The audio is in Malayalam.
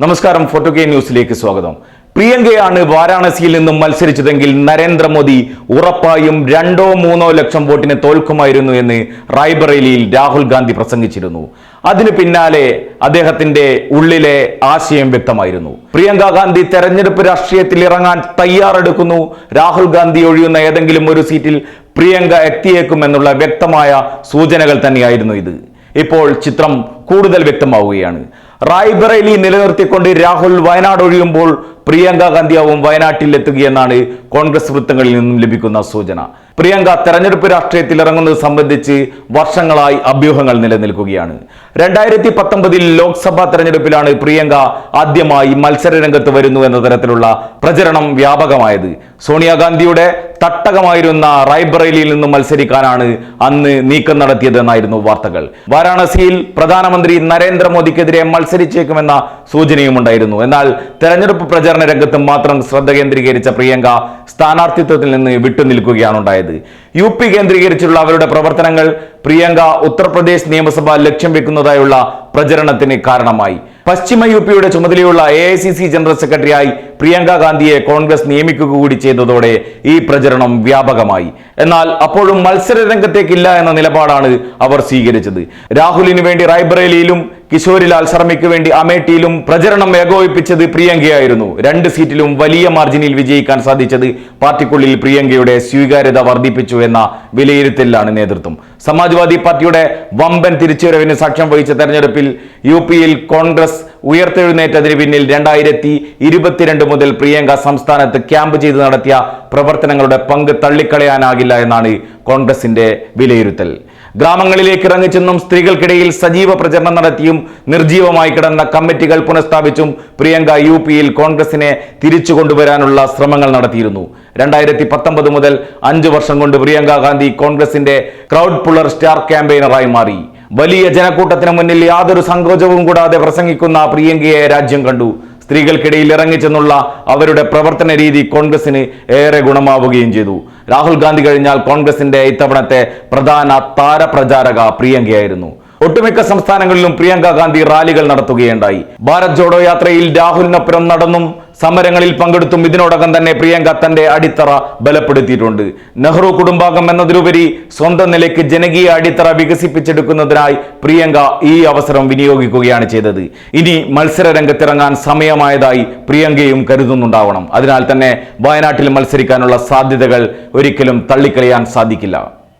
നമസ്കാരം ഫോട്ടോ കെ ന്യൂസിലേക്ക് സ്വാഗതം. പ്രിയങ്കയാണ് വാരാണസിയിൽ നിന്നും മത്സരിച്ചതെങ്കിൽ നരേന്ദ്രമോദി ഉറപ്പായും രണ്ടോ മൂന്നോ ലക്ഷം വോട്ടിന് തോൽക്കുമായിരുന്നു എന്ന് റായ്ബറേലിയിൽ രാഹുൽ ഗാന്ധി പ്രസംഗിച്ചിരുന്നു. അതിനു പിന്നാലെ അദ്ദേഹത്തിന്റെ ഉള്ളിലെ ആശയം വ്യക്തമായിരുന്നു. പ്രിയങ്ക ഗാന്ധി തെരഞ്ഞെടുപ്പ് രാഷ്ട്രീയത്തിൽ ഇറങ്ങാൻ തയ്യാറെടുക്കുന്നു. രാഹുൽ ഗാന്ധി ഒഴിയുന്ന ഏതെങ്കിലും ഒരു സീറ്റിൽ പ്രിയങ്ക എത്തിയേക്കുമെന്നുള്ള വ്യക്തമായ സൂചനകൾ തന്നെയായിരുന്നു ഇത്. ഇപ്പോൾ ചിത്രം കൂടുതൽ വ്യക്തമാവുകയാണ്. റായ്ബറേലി നിലനിർത്തിക്കൊണ്ട് രാഹുൽ വയനാട് ഒഴിയുമ്പോൾ പ്രിയങ്ക ഗാന്ധിയാവും വയനാട്ടിൽ എത്തുകയെന്നാണ് കോൺഗ്രസ് വൃത്തങ്ങളിൽ നിന്നും ലഭിക്കുന്ന സൂചന. പ്രിയങ്ക തെരഞ്ഞെടുപ്പ് രാഷ്ട്രീയത്തിൽ ഇറങ്ങുന്നത് സംബന്ധിച്ച് വർഷങ്ങളായി അഭ്യൂഹങ്ങൾ നിലനിൽക്കുകയാണ്. രണ്ടായിരത്തി പത്തൊമ്പതിൽ ലോക്സഭാ തെരഞ്ഞെടുപ്പിലാണ് പ്രിയങ്ക ആദ്യമായി മത്സര രംഗത്ത് വരുന്നു എന്ന തരത്തിലുള്ള പ്രചരണം വ്യാപകമായത്. സോണിയാഗാന്ധിയുടെ തട്ടകമായിരുന്ന റായ്ബറേലിയിൽ നിന്നും മത്സരിക്കാനാണ് അന്ന് നീക്കം നടത്തിയതെന്നായിരുന്നു വാർത്തകൾ. വാരാണസിയിൽ പ്രധാനമന്ത്രി നരേന്ദ്രമോദിക്കെതിരെ മത്സരിച്ചേക്കുമെന്ന സൂചനയും ഉണ്ടായിരുന്നു എന്നാൽ തെരഞ്ഞെടുപ്പ് പ്രചാരണ രംഗത്ത് മാത്രം ശ്രദ്ധ കേന്ദ്രീകരിച്ച പ്രിയങ്ക സ്ഥാനാർത്ഥിത്വത്തിൽ നിന്ന് വിട്ടുനിൽക്കുകയാണ് ഉണ്ടായത് യു പി കേന്ദ്രീകരിച്ചുള്ള അവരുടെ പ്രവർത്തനങ്ങൾ പ്രിയങ്ക ഉത്തർപ്രദേശ് നിയമസഭ ലക്ഷ്യം വെക്കുന്നതായുള്ള പ്രചരണത്തിന് കാരണമായി. പശ്ചിമ യു പിയുടെ ചുമതലയുള്ള A I C C general സെക്രട്ടറിയായി പ്രിയങ്ക ഗാന്ധിയെ കോൺഗ്രസ് നിയമിക്കുക കൂടി ചെയ്തതോടെ ഈ പ്രചരണം വ്യാപകമായി. എന്നാൽ അപ്പോഴും മത്സര രംഗത്തേക്കില്ല എന്ന നിലപാടാണ് അവർ സ്വീകരിച്ചത്. രാഹുലിന് വേണ്ടി റായ്ബറേലിയിലും കിഷോരിലാൽ ശർമ്മയ്ക്ക് വേണ്ടി അമേഠിയിലും പ്രചരണം ഏകോപിപ്പിച്ചത് പ്രിയങ്കയായിരുന്നു. രണ്ട് സീറ്റിലും വലിയ മാർജിനിൽ വിജയിക്കാൻ സാധിച്ചത് പാർട്ടിക്കുള്ളിൽ പ്രിയങ്കയുടെ സ്വീകാര്യത വർദ്ധിപ്പിച്ചു എന്ന വിലയിരുത്തലിലാണ് നേതൃത്വം. സമാജ്വാദി പാർട്ടിയുടെ വമ്പൻ തിരിച്ചുവരവിന് സാക്ഷ്യം വഹിച്ച തെരഞ്ഞെടുപ്പിൽ യു കോൺഗ്രസ് ഉയർത്തെഴുന്നേറ്റതിന് പിന്നിൽ രണ്ടായിരത്തി ഇരുപത്തിരണ്ട് മുതൽ പ്രിയങ്ക സംസ്ഥാനത്ത് ക്യാമ്പ് ചെയ്ത് നടത്തിയ പ്രവർത്തനങ്ങളുടെ പങ്ക് തള്ളിക്കളയാനാകില്ല എന്നാണ് കോൺഗ്രസിന്റെ വിലയിരുത്തൽ. ഗ്രാമങ്ങളിലേക്ക് ഇറങ്ങിച്ചെന്നും സ്ത്രീകൾക്കിടയിൽ സജീവ പ്രചരണം നടത്തിയും നിർജീവമായി കിടന്ന കമ്മിറ്റികൾ പുനഃസ്ഥാപിച്ചും പ്രിയങ്ക യു പിയിൽ കോൺഗ്രസിനെ തിരിച്ചു കൊണ്ടുവരാനുള്ള ശ്രമങ്ങൾ നടത്തിയിരുന്നു. രണ്ടായിരത്തി പത്തൊമ്പത് മുതൽ അഞ്ചു വർഷം കൊണ്ട് പ്രിയങ്ക ഗാന്ധി കോൺഗ്രസിന്റെ ക്രൗഡ് പുള്ളർ സ്റ്റാർ ക്യാമ്പയിനറായി മാറി. വലിയ ജനക്കൂട്ടത്തിന് മുന്നിൽ യാതൊരു സങ്കോചവും കൂടാതെ പ്രസംഗിക്കുന്ന പ്രിയങ്കയെ രാജ്യം കണ്ടു. സ്ത്രീകൾക്കിടയിൽ ഇറങ്ങിച്ചെന്നുള്ള അവരുടെ പ്രവർത്തന രീതി കോൺഗ്രസിന് ഏറെ ഗുണമാവുകയും ചെയ്തു. രാഹുൽ ഗാന്ധി കഴിഞ്ഞാൽ കോൺഗ്രസിന്റെ ഇത്തവണത്തെ പ്രധാന താരപ്രചാരക പ്രിയങ്കയായിരുന്നു. ഒട്ടുമിക്ക സംസ്ഥാനങ്ങളിലും പ്രിയങ്ക ഗാന്ധി റാലികൾ നടത്തുകയുണ്ടായി. ഭാരത് ജോഡോ യാത്രയിൽ രാഹുലിനൊപ്പം നടന്നും സമരങ്ങളിൽ പങ്കെടുത്തും ഇതിനോടകം തന്നെ പ്രിയങ്ക തന്റെ അടിത്തറ ബലപ്പെടുത്തിയിട്ടുണ്ട്. നെഹ്റു കുടുംബാംഗം എന്നതിലുപരി സ്വന്തം നിലയ്ക്ക് ജനകീയ അടിത്തറ വികസിപ്പിച്ചെടുക്കുന്നതിനായി പ്രിയങ്ക ഈ അവസരം വിനിയോഗിക്കുകയാണ് ചെയ്തത്. ഇനി മത്സര രംഗത്തിറങ്ങാൻ സമയമായതായി പ്രിയങ്കയും കരുതുന്നുണ്ടാവണം. അതിനാൽ തന്നെ വയനാട്ടിൽ മത്സരിക്കാനുള്ള സാധ്യതകൾ ഒരിക്കലും തള്ളിക്കളയാൻ സാധിക്കില്ല.